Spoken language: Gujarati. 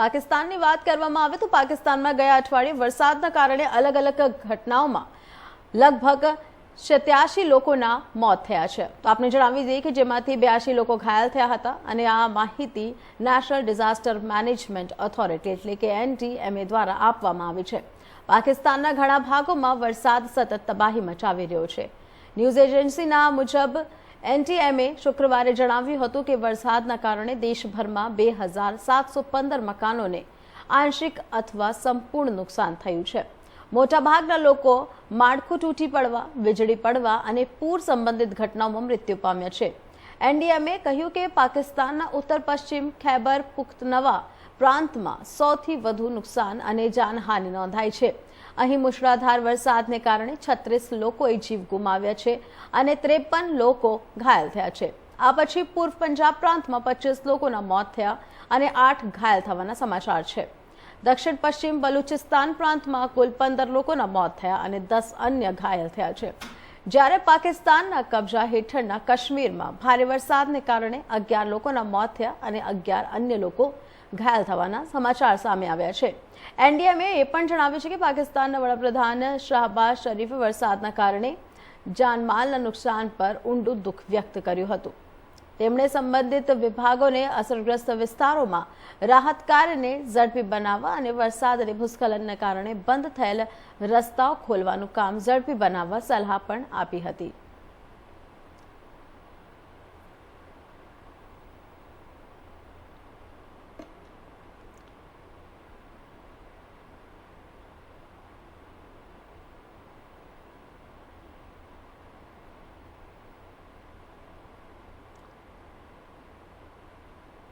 પાકિસ્તાનની વાત કરવામાં આવે તો પાકિસ્તાનમાં ગયા અઠવાડિયે વરસાદના કારણે અલગ અલગ ઘટનાઓમાં લગભગ સત્યાસી લોકોના મોત થયા છે. તો આપણે જણાવી દઈએ કે જેમાંથી બ્યાસી લોકો ઘાયલ થયા હતા અને આ માહિતી નેશનલ ડિઝાસ્ટર મેનેજમેન્ટ ઓથોરિટી એટલે કે એનડીએમએ દ્વારા આપવામાં આવી છે. પાકિસ્તાનના ઘણા ભાગોમાં વરસાદ સતત તબાહી મચાવી રહ્યો છે. ન્યૂઝ એજન્સીના મુજબ એનટીએમએ શુક્રવારે જણાવ્યું હતું કે વરસાદના કારણે દેશભરમાં બે હજાર સાતસો પંદર મકાનોને આંશિક અથવા સંપૂર્ણ નુકસાન થયું છે. મોટાભાગના લોકો માળખું તૂટી પડવા, વીજળી પડવા અને પૂર સંબંધિત ઘટનાઓમાં મૃત્યુ પામ્યા છે. એનડીએમએ કહ્યું કે પાકિસ્તાનના ઉત્તર પશ્ચિમ ખૈબર પુખ્તનવા પ્રાંતમાં સૌથી વધુ નુકસાન અને જાનહાનિ નોંધાઈ છે. અહીં મુશળાધાર વરસાદને કારણે છત્રીસ લોકોએ જીવ ગુમાવ્યા છે અને ત્રેપન લોકો ઘાયલ થયા છે. આ પછી પૂર્વ પંજાબ પ્રાંતમાં પચીસ લોકોના મોત થયા અને આઠ ઘાયલ થવાના સમાચાર છે. દક્ષિણ પશ્ચિમ બલુચિસ્તાન પ્રાંતમાં કુલ પંદર લોકોના મોત થયા અને દસ અન્ય ઘાયલ થયા છે. જ્યારે પાકિસ્તાનના કબજા હેઠળના કાશ્મીરમાં ભારે વરસાદને કારણે અગિયાર લોકોના મોત થયા અને અગિયાર અન્ય લોકો ઘાયલ થવાના સમાચાર સામે આવ્યા છે. એનડીએમએ એ પણ જણાવ્યું છે કે પાકિસ્તાનના વડાપ્રધાન શાહબાઝ શરીફે વરસાદના કારણે જાનમાલના નુકસાન પર ઊંડું દુઃખ વ્યક્ત કર્યું હતું. તેમણે સંબંધિત વિભાગોને અસરગ્રસ્ત વિસ્તારોમાં રાહત કાર્યને ઝડપી બનાવવા અને વરસાદ અને ભૂસ્ખલનને કારણે બંધ થયેલ રસ્તાઓ ખોલવાનું કામ ઝડપી બનાવવા સલાહ પણ આપી હતી.